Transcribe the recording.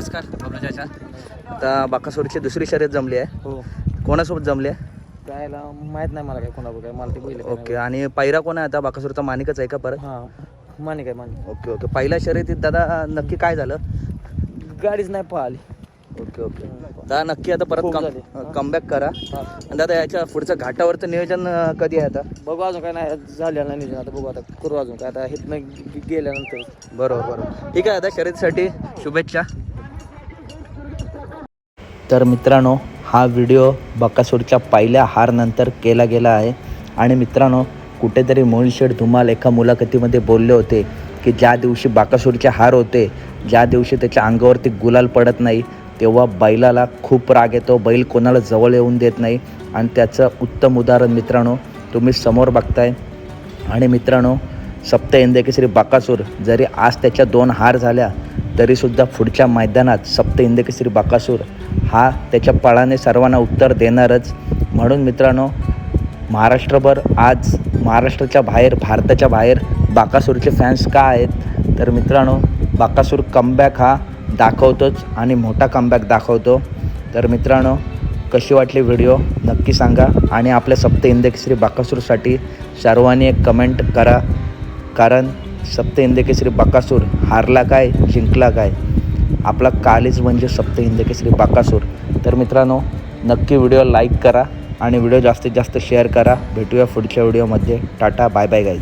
नमस्कार चाचा. आता बाकासोरची दुसरी शर्यत जमली आहे. हो. कोणासोबत जमली आहे? त्याला माहीत नाही मला काय कोणाबरोबर काय मला ते बैल ओके आणि पैरा कोण आहे आता? बाकासोरचा मानिकच आहे का परत? हां माने काय माने ओके ओके. पहिल्या शर्यतीत दादा नक्की काय झालं? गाडीच नाही पळाली ओके ओके. दादा नक्की आता परत कम झाले. कमबॅक करा. हां. आणि दादा याच्या पुढचं घाटावरचं नियोजन कधी आहे आता? बघू अजून काय नाही झालेलं नाही नियोजन. आता बघू आता करू अजून काय. आता गे- गेल्यानंतर. बरोबर बरोबर. ठीक आहे दादा शर्यतीसाठी शुभेच्छा. तर मित्रांनो हा व्हिडिओ बकासूरच्या पहिल्या हारनंतर केला गेला आहे. आणि मित्रांनो कुठेतरी मोलशेड धुमाल एका मुलाखतीमध्ये बोलले होते की ज्या दिवशी बाकासूरचे हार होते ज्या दिवशी त्याच्या अंगावरती गुलाल पडत नाही तेव्हा बैलाला खूप राग येतो बैल कोणाला जवळ येऊन देत नाही. आणि त्याचं उत्तम उदाहरण मित्रांनो तुम्ही समोर बघताय. आणि मित्रांनो सप्त इंदकेसरी बाकासूर जरी आज त्याच्या दोन हार झाल्या तरीसुद्धा पुढच्या मैदानात सप्त इंदकेसरी बाकासूर हा त्याच्या पळाने सर्वांना उत्तर देणारच. म्हणून मित्रांनो महाराष्ट्रभर आज महाराष्ट्राच्या बाहेर भारताच्या बाहेर बाकासूरचे फॅन्स का आहेत? तर मित्रांनो बाकासूर कमबॅक हा दाखवतोच आणि मोठा कमबॅक दाखवतो. तर मित्रांनो कशी वाटली व्हिडिओ नक्की सांगा. आणि आपल्या सप्त इंदकेसरी बाकासूरसाठी सर्वांनी एक कमेंट करा. कारण सप्त इंदकेसरी बाकासूर हारला काय जिंकला काय? आपला कालीच म्हणजे सप्त इंदकेसरी बाकासूर. तर मित्रांनो नक्की व्हिडिओ लाईक करा आणि व्हिडिओ जास्तीत जास्त शेअर करा. भेटूया पुढच्या व्हिडिओमध्ये. Tata bye bye guys